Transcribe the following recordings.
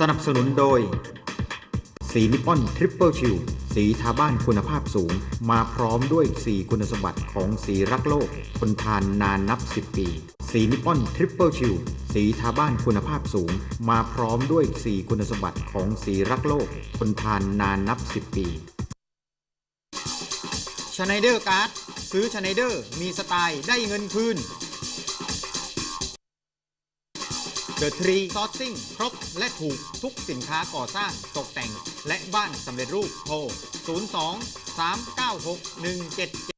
สนับสนุนโดย สีนิปอนทริปเปิลชิลสีทาบ้านคุณภาพสูง มาพร้อมด้วย4คุณสมบัติของสีรักโลกทนทานนานนับ 10 ปี สีนิปอนทริปเปิลชิลสีทาบ้านคุณภาพสูง มาพร้อมด้วย4คุณสมบัติของสีรักโลกทนทานนานนับ 10 ปี ชไนเดอร์การ์ดซื้อชไนเดอร์มีสไตล์ได้เงินคืนเดอะทรีซอสซิ่งครบและถูกทุกสินค้าก่อสร้างตกแต่งและบ้านสำเร็จรูปโทร 02 396 177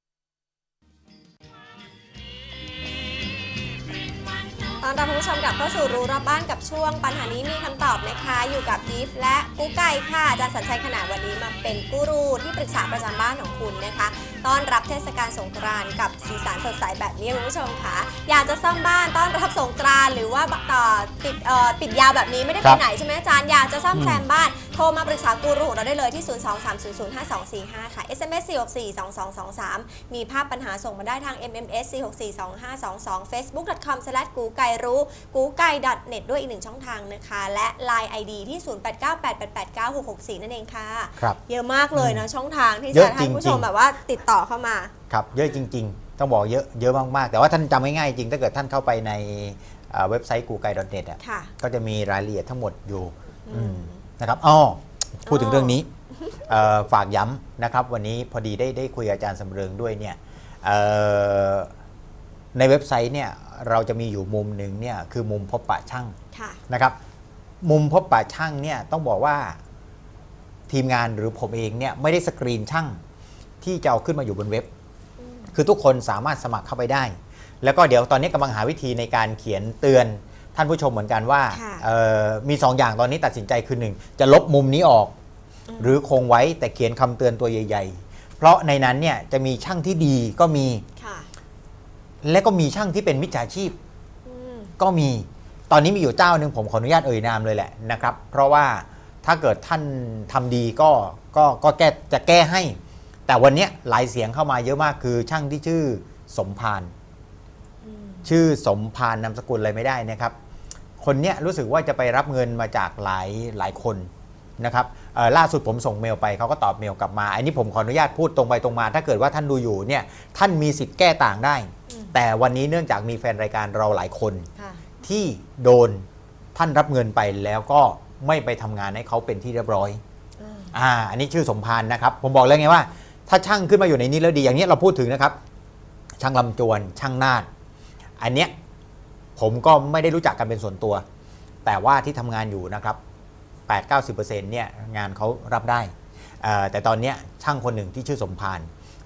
อนรับคุณผู้ชมกลับเข้าสู่รู้รอบบ้านกับช่วง ปัญหานี้มีคำตอบนะคะ อยู่กับอีฟและกู้ไก่ค่ะอาจารย์สัญชัยขนาดวันนี้มาเป็นกูรูที่ปรึกษาประจำบ้านของคุณนะคะต้อนรับเทศกาลสงกรานต์กับสีสันสดใสแบบนี้คุณผู้ชมค่ะอยากจะซ่อมบ้านต้อนรับสงกรานต์หรือว่าต่อติดเอ่อติดยาวแบบนี้ไม่ได้คไปรับไหนใช่ไหมอาจารย์อยากจะซ่อมแซมบ้าน โทรมาปรึกษากูรูของเราได้เลยที่ 023005245 ค่ะ SMS 4642223 มีภาพปัญหาส่งมาได้ทาง MMS 4642522 facebook.com กูไก่รู้กูไก่ .net ด้วยอีกหนึ่งช่องทางนะคะ และ Line ID ที่ 0898889664 นั่นเองค่ะครับเยอะมากเลยนะช่องทางที่เยจะอะให้คุณผู้ชมจริงๆแบบว่าติดต่อเข้ามา ครับ เยอะจริง ๆ ต้องบอกเยอะเยอะมากๆ แต่ว่าท่านจำง่ายๆจริงถ้าเกิดท่านเข้าไปในเอ่อเว็บไซต์ google net อะค่ะก็จะมีรายละเอียดทั้งหมดอยู่อืมอืม นะครับอ๋อพูดถึอ๋งอเรื่องนี้เอ่อฝากย้ำนะครับ วันนี้พอดีได้ได้คุยกับอาจารย์สำเริงด้วยเนี่ยเอ่อในเว็บไซต์เนี่ยเราจะมีอยู่มุมหนึ่งเนี่ยคือมุมพบปะช่างค่ะนะครับ มุมพบปะช่างเนี่ยต้องบอกว่าทีมงานหรือผมเองเนี่ยไม่ได้สกรีนช่างที่จะเอาขึ้นมาอยู่บนเว็บ คือทุกคนสามารถสมัครเข้าไปได้ แล้วก็เดี๋ยวตอนนี้กำลังหาวิธีในการเขียนเตือน ท่านผู้ชมเหมือนกันว่าค่ะเอ่อมี 2 อย่างตอนนี้ตัดสินใจคือหนึ่งจะลบมุมนี้ออกอืมหรือคงไว้แต่เขียนคำเตือนตัวใหญ่ ๆ เพราะในนั้นเนี่ยจะมีช่างที่ดีก็มีค่ะและก็มีช่างที่เป็นมิจฉาชีพอืมก็มีตอนนี้มีอยู่เจ้าหนึ่งผมขออนุญาตเอ่ยนามเลยแหละนะครับ เพราะว่าถ้าเกิดท่านทำดีก็ก็ก็แก้จะแก้ให้ แต่วันเนี้ยหลายเสียงเข้ามาเยอะมากคือช่างที่ชื่อสมพานอืมชื่อสมพานนามสกุลอะไรไม่ได้นะครับ คนเนี้ยรู้สึกว่าจะไปรับเงินมาจากหลายหลายคนนะครับเอ่อล่าสุดผมส่งเมลไปเขาก็ตอบเมลกลับมา อันนี้ผมขออนุญาตพูดตรงไปตรงมา ถ้าเกิดว่าท่านดูอยู่เนี่ยท่านมีสิทธิ์แก้ต่างได้อืมแต่วันนี้เนื่องจากมีแฟนรายการเราหลายคนค่ะที่โดนท่านรับเงินไปแล้วก็ไม่ไปทำงานให้เขาเป็นที่เรียบร้อยอ่าอ่าอันนี้ชื่อสมพานนะครับ ผมบอกแล้วไงว่า ถ้าช่างขึ้นมาอยู่ในนี้แล้วดีอย่างนี้เราพูดถึงนะครับ ช่างลำจวนช่างนาดอันเนี้ย ผมก็ไม่ได้รู้จักกันเป็นส่วนตัว แต่ว่าที่ทำงานอยู่นะครับ 8-90%เนี่ยงานเขารับได้ แต่ตอนนี้ช่างคนหนึ่งที่ชื่อสมพาน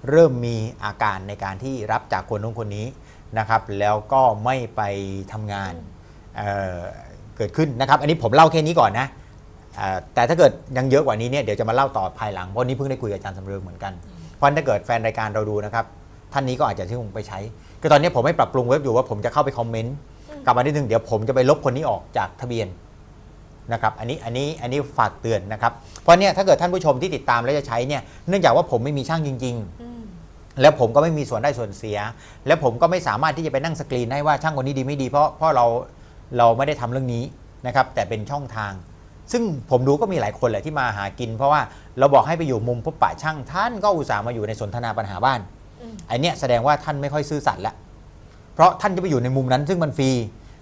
เริ่มมีอาการในการที่รับจากคนนู้นคนนี้นะครับ แล้วก็ไม่ไปทำงานเเกิดขึ้นนะครับ อันนี้ผมเล่าแค่นี้ก่อนนะแต่ถ้าเกิดยังเยอะกว่านี้เนี่ยเดี๋ยวจะมาเล่าต่อภายหลังเพราะนี้เพิ่งได้คุยกับอาจารย์สำเริงเหมือนกันเพราะถ้าเกิดแฟนรายการเราดูนะครับท่านนี้ก็อาจจะที่คงไปใช้คือตอนนี้ผมไม่ปรับปรุงเว็บอยู่ว่าผมจะเข้าไปคอมเมนต์ กลับมาที่หนึ่งเดี๋ยวผมจะไปลบคนนี้ออกจากทะเบียนนะครับอันนี้อันนี้อันนี้ฝากเตือนนะครับ เพราะเนี่ยถ้าเกิดท่านผู้ชมที่ติดตามแล้วจะใช้เนี่ยเนื่องจากว่าผมไม่มีช่างจริงๆอืมแล้วผมก็ไม่มีส่วนได้ส่วนเสีย แล้วผมก็ไม่สามารถที่จะไปนั่งสกรีนได้ว่าช่างคนนี้ดีไม่ดีเพราะเพราะเราเราไม่ได้ทำเรื่องนี้นะครับแต่เป็นช่องทาง ซึ่งผมดูก็มีหลายคนแหละที่มาหากิน เพราะว่าเราบอกให้ไปอยู่มุมพบปะช่างท่านก็อุตส่าห์มาอยู่ในสนทนาปัญหาบ้านอืมไอเนี้ยแสดงว่าท่านไม่ค่อยซื่อสัตย์แล้วเพ ราะท่านจะไปอยู่ในมุมนั้นซึ่งมันฟรี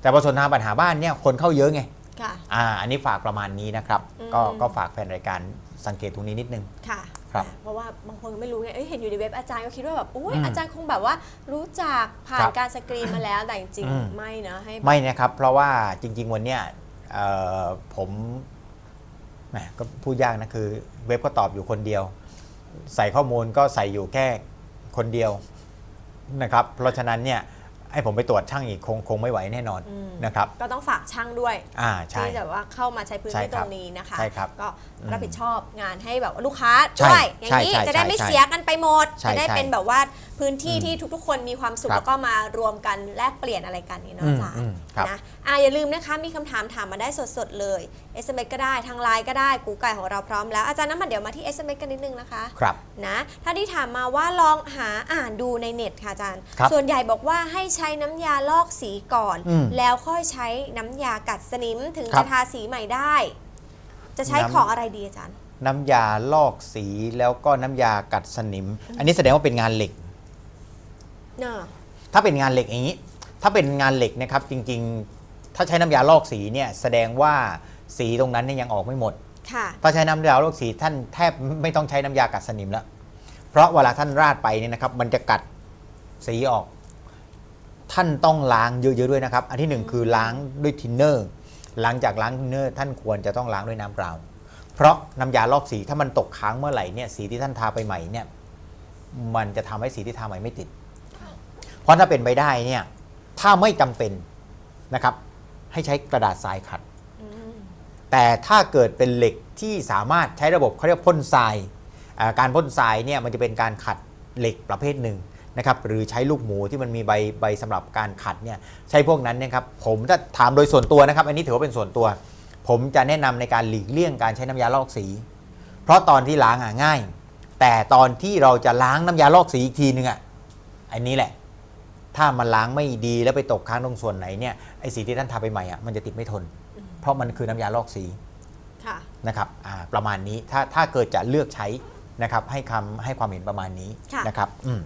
แต่พอสนทนาปัญหาบ้านเนี่ยคนเข้าเยอะไงค่ะ อ่าอันนี้ฝากประมาณนี้นะครับอืมก็ก็ฝากแฟนรายการสังเกตตรงนี้นิดนึง ค่ะครับเพราะว่าบางคนก็ไม่รู้ไงเอ้ยเห็นอยู่ในเว็บอาจารย์ก็คิดว่าแบบอุ้ยอืมอาจารย์คงแบบว่ารู้จักผ่านครับการสกรีนมาแล้วแต่จริงอืม ๆไม่นะให้แบบไม่นะครับ เพราะว่าจริง ๆ วันเนี้ยเอ่อผมแหมก็พูดยากนะคือ เว็บก็ตอบอยู่คนเดียว ใส่ข้อมูลก็ใส่อยู่แค่คนเดียวนะครับ เพราะฉะนั้นเนี่ย ให้ผมไปตรวจช่างอีกคงคงไม่ไหวแน่นอนอืมนะครับก็ต้องฝากช่างด้วย อ่าใช่ ที่จะว่าเข้ามาใช้พื้นใช่ที่คตรัรบงนี้นะคะ ใช่ครับก็อืมรับผิดชอบงานให้แบบว่าลูกค้าใช่ด้วยอย่างนี้ใช่ใช่จะได้ไม่ใช่เสียกันไปหมด ใช่จะได้ใช่เป็นแบบว่าพื้นที่อืมที่ทุกๆ คนมีความสุขครับแล้วก็มารวมกันแลกเปลี่ยนอะไรกันนี่เนาะอืมอาจารอืย์มครับ นะอะอย่าลืมนะคะมีคำถามถามมาได้สดๆเลย SMS ก็ได้ทางไลน์ก็ได้กูไก่ของเราพร้อมแล้วอาจารย์น้ำมันเดี๋ยวมาที่ SMS กันนิดนึงนะคะ ครับ นะถ้าที่ถามมาว่าลองหาอ่านดูในเน็ตค่ะอาจารย์ ครับส่วนใหญ่บอกว่าให้ใช้น้ำยาลอกสีก่อน อืมแล้วค่อยใช้น้ำยากัดสนิมถึงครัจะบ ทาสีใหม่ได้ จะใช้น้ำของอะไรดีอาจารย์ น้ำยาลอกสีแล้วก็น้ำยากัดสนิม อันนี้แสดงว่าเป็นงานเหล็ก เนอะ ถ้าเป็นงานเหล็กอย่างนี้ ถ้าเป็นงานเหล็กนะครับจริงๆ ถ้าใช้น้ำยาลอกสีเนี่ยแสดงว่าสีตรงนั้นเนี่ยยังออกไม่หมด ค่ะ ถ้าใช้น้ำยาลอกสีท่านแทบไม่ต้องใช้น้ำยากัดสนิมแล้ว เพราะเวลาท่านราดไปเนี่ยนะครับ มันจะกัดสีออก ท่านต้องล้างเยอะๆด้วยนะครับ อันที่หนึ่งคือล้างด้วยทินเนอร์หลังจากล้างทินเนอร์ท่านควรจะต้องล้างด้วยน้ำเปล่า เพราะน้ำยาลอกสีถ้ามันตกค้างเมื่อไหร่เนี่ยสีที่ท่านทาไปใหม่เนี่ยมันจะทำให้สีที่ทาใหม่ไม่ติด เพราะถ้าเป็นไปได้เนี่ยถ้าไม่จำเป็นนะครับ ให้ใช้กระดาษทรายขัด แต่ถ้าเกิดเป็นเหล็กที่สามารถใช้ระบบเขาเรียกพ่นทราย การพ่นทรายเนี่ยมันจะเป็นการขัดเหล็กประเภทหนึ่ง นะครับหรือใช้ลูกหมูที่มันมีใบใบสำหรับการขัดเนี่ยใช้พวกนั้นเนยครับผมถ้าถามโดยส่วนตัวนะครับ อันนี้ถือว่าเป็นส่วนตัว ผมจะแนะนำในการหลีกเลี่ยงการใช้น้ำยาลอกสี เพราะตอนที่ล้างอะง่าย แต่ตอนที่เราจะล้างน้ำยาลอกสีอีกทีนึงอะอันนี้แหละ ถ้ามันล้างไม่ดีแล้วไปตกค้างตรงส่วนไหนเนี่ยไอ้สีที่ท่านทาไปใหม่อะมันจะติดไม่ทน เพราะมันคือน้ำยาลอกสีค่ะนะครับอ่าประมาณนี้ถ้าถ้าเกิดจะเลือกใช้นะครับให้คำให้ความเห็นประมาณนี้ค่ะนะครับ อืม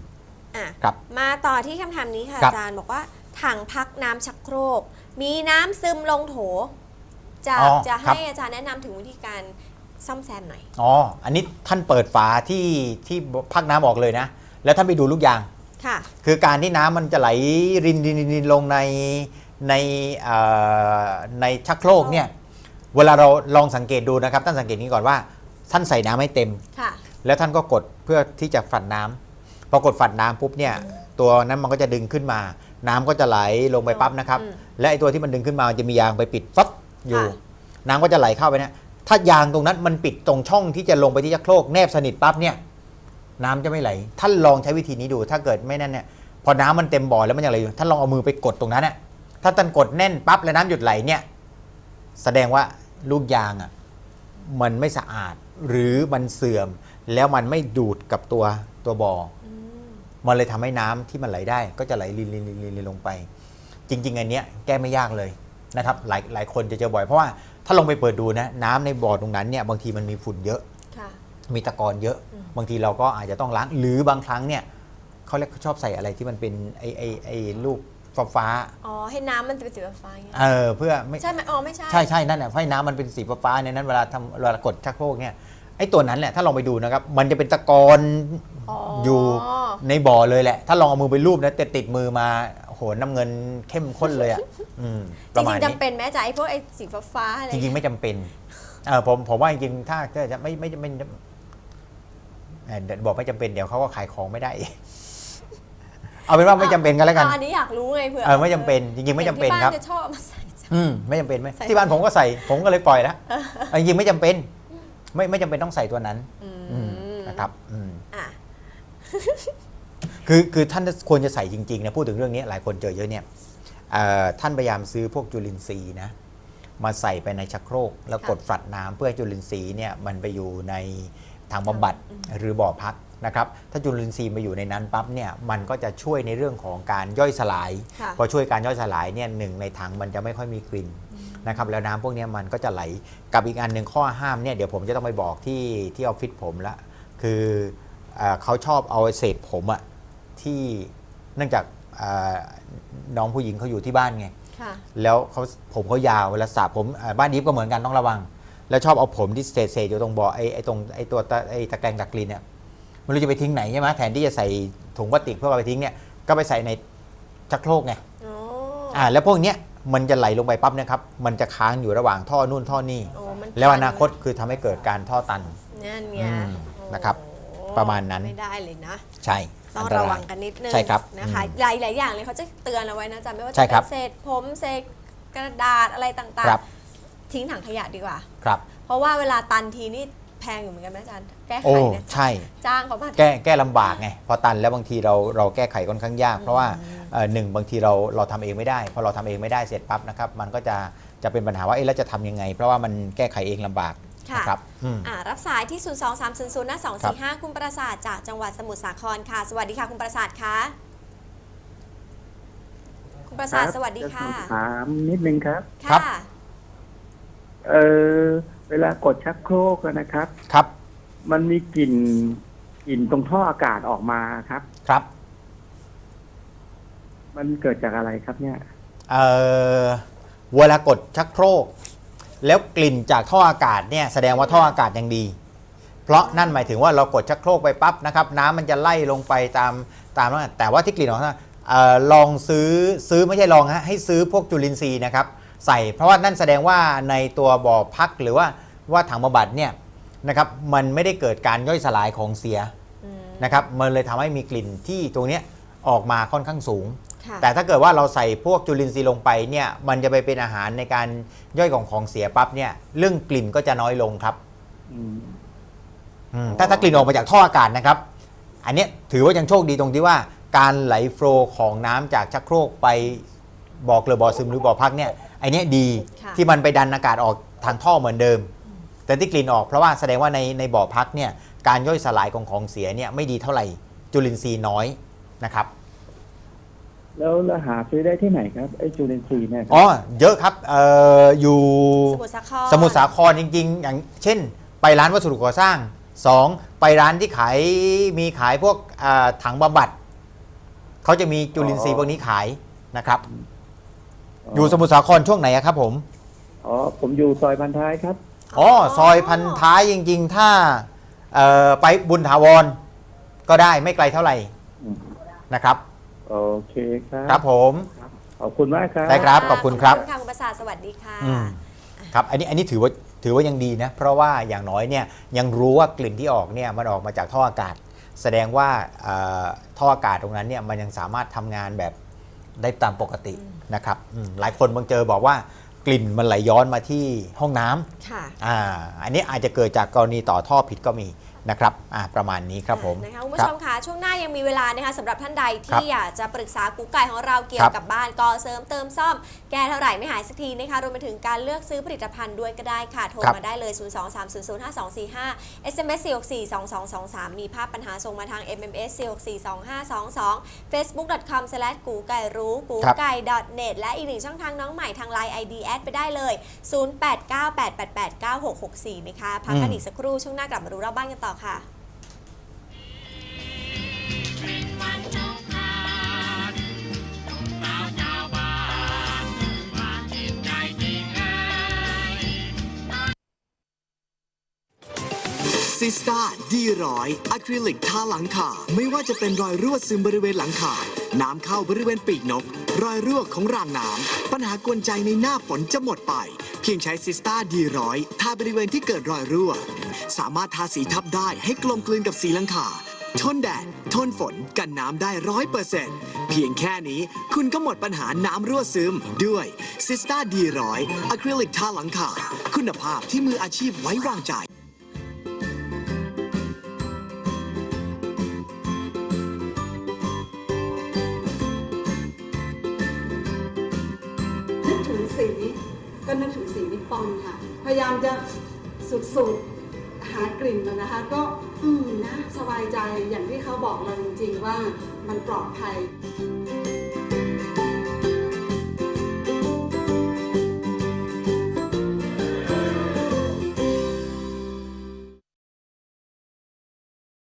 อะครับ มาต่อที่คำถามนี้ค่ะครับ อาจารย์บอกว่าถังพักน้ำชักโครก มีน้ำซึมลงโถ จะอ๋อจะครับ ให้อาจารย์แนะนำถึงวิธีการซ่อมแซมหน่อย อ๋อ อันนี้ท่านเปิดฝาที่ที่พักน้ำออกเลยนะ แล้วท่านไปดูลูกยาง ค่ะ คือการที่น้ำมันจะไหลรินรินรินรินลงในในเอ่อในชักโครกเนี่ย เวลาเราลองสังเกตดูนะครับ ท่านสังเกตนี้ก่อนว่า ท่านใส่น้ำให้เต็ม ค่ะ แล้วท่านก็กดเพื่อที่จะฝัดน้ำ พอกดฝัดน้ำปุ๊บเนี่ยตัวนั้นมันก็จะดึงขึ้นมา น้ำก็จะไหลลงไปปั๊บนะครับ อืมและไอตัวที่มันดึงขึ้นมามันจะมียางไปปิดฟับอยู่ ค่ะ น้ำก็จะไหลเข้าไปเนี่ยถ้ายางตรงนั้นมันปิดตรงช่องที่จะลงไปที่ชักโครกแนบสนิทปั๊บเนี่ยน้ำจะไม่ไหล ท่านลองใช้วิธีนี้ดู ถ้าเกิดไม่นั่นเนี่ยพอน้ำมันเต็มบ่อแล้วมันยังไหลอยู่ท่านลองเอามือไปกดตรงนั้นน่ะถ้าท่านกดแน่นปั๊บแล้วน้ำหยุดไหลเนี่ย แสดงว่าลูกยางอะมันไม่สะอาดหรือมันเสื่อม แล้วมันไม่ดูดกับตัวตัวบ่ออื มมันเลยทำให้น้ำที่มันไหลได้ ก็จะไหลลินลินลินลินลินลงไป จริง ๆ อันเนี้ยแก้ไม่ยากเลยนะครับหลายหลายคนจะเจอบ่อยเพราะว่าถ้าลงไปเปิดดูนะน้ำในบ่อตรงนั้นเนี่ยบางทีมันมีฝุ่นเยอะค่ะมีตะกอนเยอะอืมบางทีเราก็อาจจะต้องล้างหรือบางครั้งเนี่ยเขาเรียกเขาชอบใส่อะไรที่มันเป็นไอไอไอลูกฟ้าฟ้าอ๋อให้น้ำมันเป็นสีฟ้าๆอย่างเงี้ยๆเออเพื่อไม่ใช่ไหมอ๋อไม่ใช่ใช่ใช่นั่นแหละให้น้ำมันเป็นสีฟ้าๆเนี่ยนั้นเวลาทำเวลากดชักโครกเนี่ย ไอ้ตัวนั้นแหละถ้าลองไปดูนะครับ มันจะเป็นตะกอนอ๋อออยู่ในบ่อเลยแหละ ถ้าลองเอามือไปรูปนะแต่ติดมือมาโอ้โหน้ำเงินเข้มข้นเลยอะอืมจประมาริณงๆนี้จำเป็นไหมอาจารย์ไอ้พวกไอ้สีฟ้าๆอะไรจริงๆไม่จำเป็นเออผมผมว่าจริงๆถ้าถ้าจะไม่ไม่ไม่ไม่เอ่อเดี๋ยวบอกไม่จำเป็นเดี๋ยวเขาก็ขายของไม่ได้เอาเป็นว่าไม่จำเป็นกันแล้วกันอ๋ออันนี้อยากรู้ไงเผื่อเออไม่จำเป็นจริงๆไม่จำเป็นครับที่บ้านจะชอบเอามาใส่จ้ะอืมไม่จำเป็นไหมใส่ ที่บ้านผมก็ใส่ผมก็เลยปล่อยแล้วเอาจริงๆไม่จำเป็น ไม่ไม่จำเป็นต้องใส่ตัวนั้นอืมอืมนะครับอืมอะ คือคือท่านควรจะใส่จริงๆนะพูดถึงเรื่องนี้หลายคนเจอเยอะเนี่ยเอ่อท่านพยายามซื้อพวกจุลินทรีย์นะมาใส่ไปในชักโครก แล้วกดฝัดน้ำเพื่อให้จุลินทรีย์เนี่ยมันไปอยู่ในทางบำบัดหรือบ่อพัก นะครับถ้าจุลินทรีย์มาอยู่ในนั้นปั๊บเนี่ยมันก็จะช่วยในเรื่องของการย่อยสลาย ค่ะ พอช่วยการย่อยสลายเนี่ยหนึ่งในถังมันจะไม่ค่อยมีกลิ่นนะครับแล้วน้ำพวกเนี้ยมันก็จะไหลกับอีกอันหนึ่งข้อห้ามเนี่ยเดี๋ยวผมจะต้องไปบอกที่ที่ออฟฟิศผมละคือเออเขาชอบเอาเศษผมอะที่เนื่องจากเอ่อน้องผู้หญิงเขาอยู่ที่บ้านไง ค่ะ แล้วเขาผมเขายาวเวลาสระผมเอ่อบ้านดิฟก็เหมือนกันต้องระวัง แล้วชอบเอาผมที่เศษๆอยู่ตรงบ่อไอ้ไอ้ตรงไอ้ตัวตะไอ้ตะแกรงดักกลิ่นเนี่ย ไม่รู้จะไปทิ้งไหนใช่ไหมแทนที่จะใส่ถุงพลาสติกเพื่อเอาไปทิ้งเนี่ยก็ไปใส่ในชักโครกไงโอ้อ่าแล้วพวกเนี้ยมันจะไหลลงไปปั๊บเนะครับ มันจะค้างอยู่ระหว่างท่อนู่นท่อนี่โอ้มันแล้วอนาคตคือทำให้เกิดการท่อตันนั่นไงอืมโอ้นะครับ ประมาณนั้นไม่ได้เลยนะ ใช่ต้องนตระยวังกันนิดนึงใช่ครับนะคะอืมหลายหลายอย่างเลยเขาจะเตือนเอาไว้นะจ๊ะไม่ว่าใช่จะครัเป็บนเศษผมเศษกระดาษอะไรต่างครับๆทิ้งถังขยะดีกว่าครับ เพราะว่าเวลาตันทีนี่ แแพงอยู่เหมือนกันไหมอาจารย์ แก้ไขโอ้เนี่ยใช่ จ้างเขามา แก้แก้ลำบากไงพอตันแล้วบางทีเราเราแก้ไขค่อนข้างยาก เพราะว่าเอ่อหนึ่งบางทีเราเราทำเองไม่ได้พอเราทำเองไม่ได้เสร็จปั๊บนะครับ มันก็จะจะเป็นปัญหาว่าเอ๊ะแล้วจะทำยังไง เพราะว่ามันแก้ไขเองลำบากค่ะ นะครับอืม อ่ารับสายที่ 0 2 3 0 0 5 2 4 5 คุณประสาทจากจังหวัดสมุทรสาครค่ะ สวัสดีค่ะคุณประสาทคะคุณประสาทครับสวัสดีจค่ะสอบถามนิดนึงครับ ครับค่ะเออ เวลากดชักโครกอะนะครับ ครับ มันมีกลิ่นกลิ่นตรงท่ออากาศออกมาครับ ครับ มันเกิดจากอะไรครับเนี่ย เอ่อเวลากดชักโครก แล้วกลิ่นจากท่ออากาศเนี่ยแสดงว่าท่ออากาศยังดี เพราะนั่นหมายถึงว่าเรากดชักโครกไปปั๊บนะครับ น้ำมันจะไล่ลงไปตามตามนั้นแต่ว่าที่กลิ่นออกมาเอ่อลองซื้อซื้อไม่ใช่ลองฮะให้ซื้อพวกจุลินทรีย์นะครับ ใส่เพราะว่านั่นแสดงว่าในตัวบ่อพักหรือว่า ว่าถังบำบัดเนี่ยนะครับมันไม่ได้เกิดการย่อยสลายของเสียอืม นะครับมันเลยทำให้มีกลิ่นที่ตรงเนี้ยออกมาค่อนข้างสูง ค่ะแต่ถ้าเกิดว่าเราใส่พวกจุลินทรีย์ลงไปเนี่ยมันจะไปเป็นอาหารในการย่อยของของเสียปั๊บเนี่ยเรื่องกลิ่นก็จะน้อยลงครับอืม อืมถ้าถ้ากลิ่นออกมาจากท่ออากาศนะครับ อันเนี้ยถือว่ายังโชคดีตรงที่ว่าการไหลโฟลว์ของน้ำจากชักโครกไปบ่อเกลือบ่อซึมหรือบ่อพักเนี่ยไอเนี้ยดีค่ะ ที่มันไปดันอากาศออกทางท่อเหมือนเดิม แต่ที่กลิ่นออกเพราะว่าแสดงว่าในในบ่อพักเนี่ยการย่อยสลายของของเสียเนี่ยไม่ดีเท่าไหร่จุลินทรีย์น้อยนะครับ แล้วเราหาซื้อได้ที่ไหนครับไอ้จูเลนซีย์เนี่ยครับอ๋อเยอะครับเอ่ออยู่สมุทรสาครสมุทรสาครจริง ๆ อย่างเช่น ไปร้านวัสดุก่อสร้าง 2 ไปร้านที่ขายมีขายพวกอ่าถังบำบัดเขาจะมีจุลินทรีย์พวกนี้ขายนะครับ อยู่สมุทรสาครช่วงไหนอะครับผม อ๋อผมอยู่ซอยพันท้ายครับ อ๋อซอยพันท้ายจริง ๆ ถ้าเอ่อไปบุญถาวรก็ได้ไม่ไกลเท่าไหร่อืมนะครับ โอเคครับครับผมครับขอบคุณมากครับได้ครับขอณครับขอบคุณค่ะคุณประสาทสวัสดีค่ะอืมครับอันนี้อันนี้ถือว่าถือว่ายังดีนะ เพราะว่าอย่างน้อยเนี่ยยังรู้ว่ากลิ่นที่ออกเนี่ยมันออกมาจากท่ออากาศ แสดงว่าเอ่อท่ออากาศตรงนั้นเนี่ยมันยังสามารถทำงานแบบได้ตามปกตินะครับอืมหลายคนบางเจอบอกว่า กลิ่นมันไหลย้อนมาที่ห้องน้ำค่ะอ่าอันนี้อาจจะเกิดจากกรณีต่อท่อผิดก็มี นะครับอ่าประมาณนี้ครับผมนะคะคุณคผู้รัชบมคะช่วงหน้ายังมีเวลานะคะสำหรับท่านใดครับที่อยากจะปรึกษากูไก่ของเราเกี่ยครัวบกับบ้านก่อเสริมเติมซ่อม แก้เท่าไหร่ไม่หายสักทีนะคะรวมไปถึงการเลือกซื้อผลิตภัณฑ์ด้วยก็ได้ค่ะโทรครับมาได้เลย 0 2 3 0 0 5 2 4 5 SMS 4 6 4 2 2 2 3 มีภาพปัญหาส่งมาทาง MMS 4 6 4 2 5 2 2 facebook.com กูไก่รู้กูไก่ .net และอีกหนึ่งช่องทางน้องใหม่ทาง Line ID แอดไปได้เลย 0898889664 นะคะพักกันอีกสักครู่ช่วงหน้ากลับมารู้รอบบ้านกันต่อค่ะซิสตาดีร้อยอะคริลิกทาหลังคาไม่ว่าจะเป็นรอยรั่วซึมบริเวณหลังคา น้ำเข้าบริเวณปีกนก รอยรั่วของรางน้ำ ปัญหากวนใจในหน้าฝนจะหมดไป เพียงใช้ซิสตาดีร้อยทาบริเวณที่เกิดรอยรั่ว สามารถทาสีทับได้ให้กลมกลืนกับสีหลังคา ทนแดด ทนฝน กันน้ำได้ร้อยเปอร์เซ็นต์เพียงแค่นี้คุณก็หมดปัญหาน้ำรั่วซึมด้วยซิสตาดีร้อยอะคริลิกทาหลังคา คุณภาพที่มืออาชีพไว้วางใจนึกถึงสีก็นึกถึงสีนิปปอนค่ะ พยายามจะสุดๆ หากลิ่นมันนะคะ ก็อืมนะสบายใจอย่างที่เขาบอกเราจริงๆว่ามันปลอดภัย